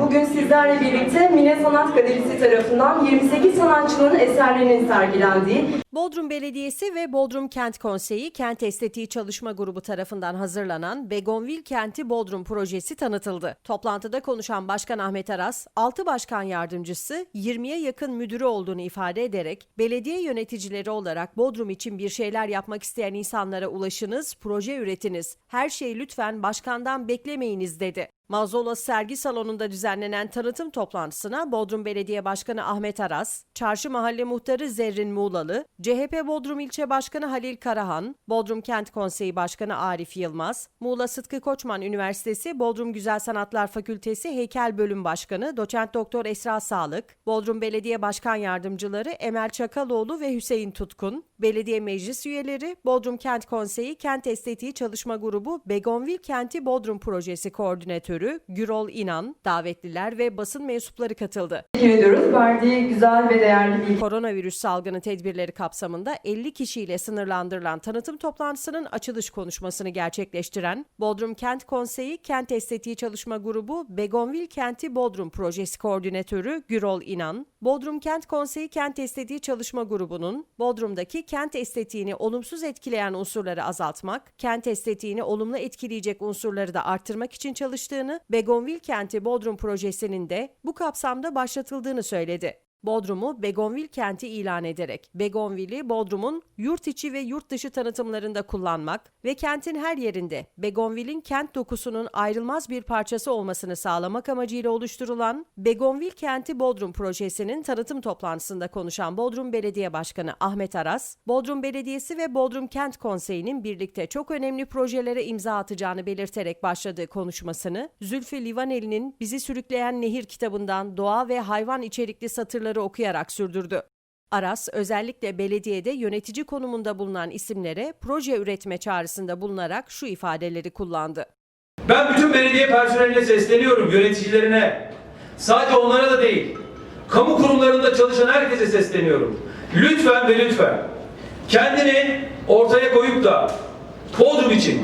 Bugün sizlerle birlikte Mine Sanat Galerisi tarafından 28 sanatçının eserlerinin sergilendiği Bodrum Belediyesi ve Bodrum Kent Konseyi Kent Estetiği Çalışma Grubu tarafından hazırlanan Begonvil Kenti Bodrum projesi tanıtıldı. Toplantıda konuşan Başkan Ahmet Aras, 6 başkan yardımcısı 20'ye yakın müdürü olduğunu ifade ederek belediye yöneticileri olarak Bodrum için bir şeyler yapmak isteyen insanlara ulaşınız, proje üretiniz. Her şeyi lütfen başkandan beklemeyiniz dedi. Mazolos sergi salonunda düzenlenen tanıtım toplantısına Bodrum Belediye Başkanı Ahmet Aras, Çarşı Mahalle Muhtarı Zerrin Muğlalı, CHP Bodrum İlçe Başkanı Halil Karahan, Bodrum Kent Konseyi Başkanı Arif Yılmaz, Muğla Sıtkı Koçman Üniversitesi Bodrum Güzel Sanatlar Fakültesi Heykel Bölüm Başkanı Doçent Doktor Esra Sağlık, Bodrum Belediye Başkan Yardımcıları Emel Çakaloğlu ve Hüseyin Tutkun, Belediye Meclis üyeleri, Bodrum Kent Konseyi Kent Estetiği Çalışma Grubu Begonvil Kenti Bodrum Projesi Koordinatörü Gürol İnan, davetliler ve basın mensupları katıldı. teşekkür ediyoruz. Verdiği güzel ve değerli bilgi Koronavirüs salgını tedbirleri kapsamında 50 kişiyle sınırlandırılan tanıtım toplantısının açılış konuşmasını gerçekleştiren Bodrum Kent Konseyi Kent Estetiği Çalışma Grubu Begonvil Kenti Bodrum Projesi Koordinatörü Gürol İnan, Bodrum Kent Konseyi Kent Estetiği Çalışma Grubu'nun Bodrum'daki kent estetiğini olumsuz etkileyen unsurları azaltmak, kent estetiğini olumlu etkileyecek unsurları da arttırmak için çalıştığını, Begonvil Kenti Bodrum Projesi'nin de bu kapsamda başlatıldığını söyledi. Bodrum'u Begonvil kenti ilan ederek Begonvil'i Bodrum'un yurt içi ve yurt dışı tanıtımlarında kullanmak ve kentin her yerinde Begonvil'in kent dokusunun ayrılmaz bir parçası olmasını sağlamak amacıyla oluşturulan Begonvil Kenti Bodrum projesinin tanıtım toplantısında konuşan Bodrum Belediye Başkanı Ahmet Aras, Bodrum Belediyesi ve Bodrum Kent Konseyi'nin birlikte çok önemli projelere imza atacağını belirterek başladığı konuşmasını Zülfü Livaneli'nin Bizi Sürükleyen Nehir kitabından doğa ve hayvan içerikli satırları okuyarak sürdürdü. Aras özellikle belediyede yönetici konumunda bulunan isimlere proje üretme çağrısında bulunarak şu ifadeleri kullandı. Ben bütün belediye personeline sesleniyorum, yöneticilerine. Sadece onlara da değil. Kamu kurumlarında çalışan herkese sesleniyorum. Lütfen ve lütfen kendini ortaya koyup da Bodrum için,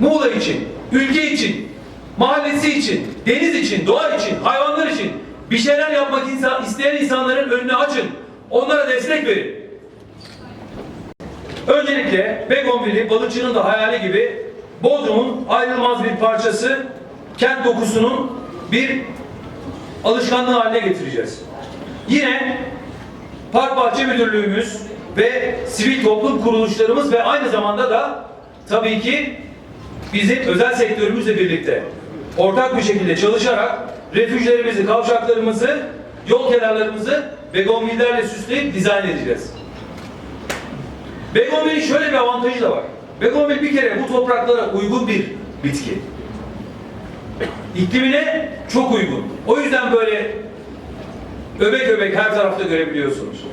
Muğla için, ülke için, mahallesi için, deniz için, doğa için, hayvanlar için bir şeyler yapmak insan, isteyen insanların önünü açın. Onlara destek verin. Öncelikle Begonvil'i balıkçının da hayali gibi Bodrum'un ayrılmaz bir parçası, kent dokusunun bir alışkanlığı haline getireceğiz. Yine Park Bahçe Müdürlüğümüz ve sivil toplum kuruluşlarımız ve aynı zamanda da tabii ki bizim özel sektörümüzle birlikte ortak bir şekilde çalışarak refüjlerimizi, kavşaklarımızı, yol kenarlarımızı begonvillerle süsleyip dizayn edeceğiz. Begonvil'in şöyle bir avantajı da var. Begonvil bir kere bu topraklara uygun bir bitki. İklimine çok uygun. O yüzden böyle öbek öbek her tarafta görebiliyorsunuz.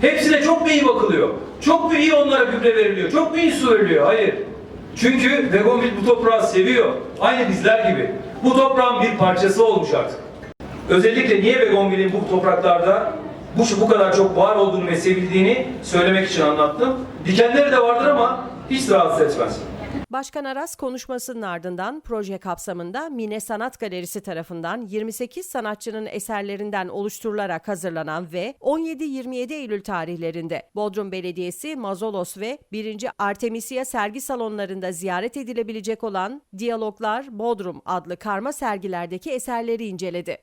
Hepsine çok mu iyi bakılıyor? Çok mu iyi onlara gübre veriliyor? Çok mu iyi su veriliyor? Hayır. Çünkü Begonvil bu toprağı seviyor. Aynı bizler gibi. Bu toprağın bir parçası olmuş artık. Özellikle niye Begonvil'in bu topraklarda bu, bu kadar çok var olduğunu ve sevildiğini söylemek için anlattım. Dikenleri de vardır ama hiç rahatsız etmez. Başkan Aras konuşmasının ardından proje kapsamında Mine Sanat Galerisi tarafından 28 sanatçının eserlerinden oluşturularak hazırlanan ve 17-27 Eylül tarihlerinde Bodrum Belediyesi, Mazolos ve 1. Artemisia sergi salonlarında ziyaret edilebilecek olan Diyaloglar Bodrum adlı karma sergilerdeki eserleri inceledi.